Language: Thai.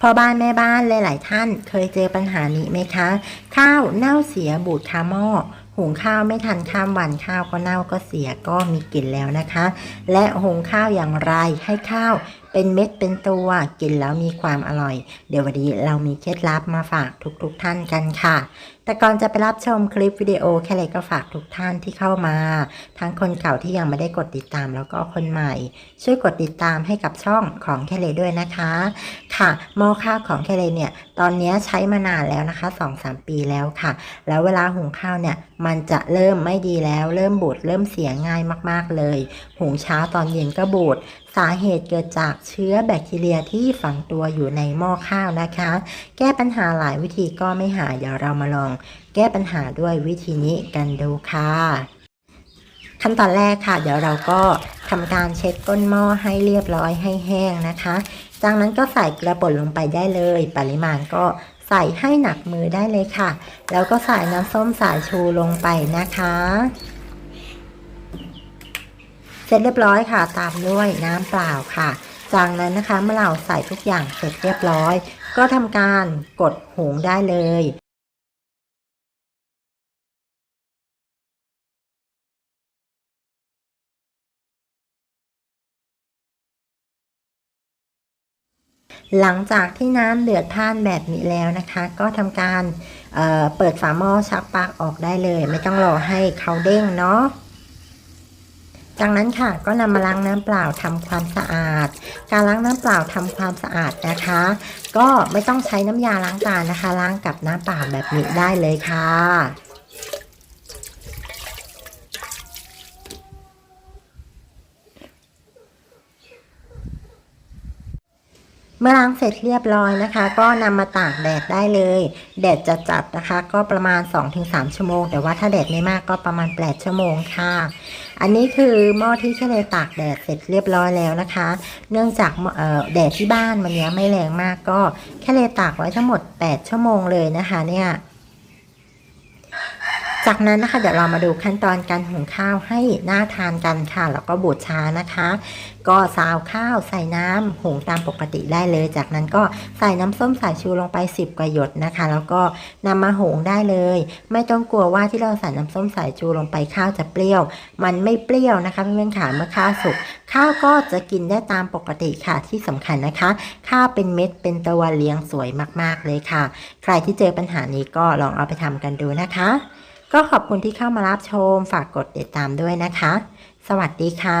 พ่อบ้านแม่บ้านหลาย ๆ ท่านเคยเจอปัญหานี้ไหมคะ ข้าวเน่าเสียบูดคาหม้อหุงข้าวไม่ทันข้ามวันข้าวก็เน่าก็เสียก็มีกลิ่นแล้วนะคะ และหุงข้าวอย่างไรให้ข้าวเป็นเม็ดเป็นตัวกินแล้วมีความอร่อย เดี๋ยววันนี้เรามีเคล็ดลับมาฝากทุกๆทท่านกันค่ะ แต่ก่อนจะไปรับชมคลิปวิดีโอแค่เลยก็ฝากทุกท่านที่เข้ามา ทั้งคนเก่าที่ยังไม่ได้กดติดตามแล้วก็คนใหม่ ช่วยกดติดตามให้กับช่องของแค่เลยด้วยนะคะ ค่ะหม้อข้าวของแค่เลยเนี่ย ตอนนี้ใช้มานานแล้วนะคะ 2-3 ปีแล้วค่ะ แล้วเวลาหุงข้าวเนี่ยมันจะเริ่มไม่ดีแล้ว เริ่มบูดเริ่มเสียง่ายมากๆเลย หุงเช้าตอนเย็นก็บูดสาเหตุเกิดจากเชื้อแบคทีเรียที่ฝังตัวอยู่ในหม้อข้าวนะคะ แก้ปัญหาหลายวิธีก็ไม่หายเดี๋ยวเรามาลอง แก้ปัญหาด้วยวิธีนี้กันดูค่ะขั้นตอนแรกค่ะ เดี๋ยวเราก็ทำการเช็ดก้นหม้อให้เรียบร้อยให้แห้งนะคะ จากนั้นก็ใส่กระป่นลงไปได้เลย ปริมาณก็ ใส่ให้หนักมือได้เลยค่ะ แล้วก็ใส่น้ำส้มสายชูลงไปนะคะ เสร็จเรียบร้อยค่ะ ตามด้วยน้ำเปล่าค่ะ จากนั้นนะคะเมื่อเราใส่ทุกอย่างเสร็จเรียบร้อย ก็ทำการกดหุงได้เลย หลังจากที่น้ำเดือดพ่านแบบนี้แล้วนะคะ ก็ทำการเเปิดฝาหม้อชักปลั๊กออกได้เลย ไม่ต้องรอให้เขาเด้งเนาะจากนั้นค่ะก็นำมาล้างน้ำเปล่าทำความสะอาด การล้างน้ำเปล่าทำความสะอาดนะคะ ก็ไม่ต้องใช้น้ำยาล้างจานนะคะ ล้างกับน้ำเปล่าแบบนี้ได้เลยค่ะ เมื่อล้างเสร็จเรียบร้อยนะคะ ก็นำมาตากแดดได้เลย แดดจะจัดนะคะ ก็ประมาณ 2-3 ชั่วโมง แต่ว่าถ้าแดดไม่มากก็ประมาณ 8 ชั่วโมงค่ะ อันนี้คือหม้อที่แค่เลยตากแดดเสร็จเรียบร้อยแล้วนะคะ เนื่องจากแดดที่บ้านวันนี้ไม่แรงมากก็แค่เลยตากไว้ทั้งหมด 8 ชั่วโมงเลยนะคะเนี่ย จากนั้นนะคะเดี๋ยวเรามาดูขั้นตอนการหุงข้าวให้น่าทานกันค่ะ แล้วก็บดช้านะคะ ก็ซาวข้าวใส่น้ำหุงตามปกติได้เลย จากนั้นก็ใส่น้ำส้มสายชูลงไป 10กว่าหยดนะคะ แล้วก็นำมาหุงได้เลย ไม่ต้องกลัวว่าที่เราใส่น้ำส้มสายชูลงไปข้าวจะเปรี้ยว มันไม่เปรี้ยวนะคะเพื่อนๆค่ะเมื่อข้าวสุกข้าวก็จะกินได้ตามปกติค่ะที่สำคัญนะคะ ข้าวเป็นเม็ดเป็นตัวเลี้ยงสวยมากๆเลยค่ะ ใครที่เจอปัญหานี้ก็ลองเอาไปทำกันดูนะคะ ก็ขอบคุณที่เข้ามารับชม ฝากกดติดตามด้วยนะคะ สวัสดีค่ะ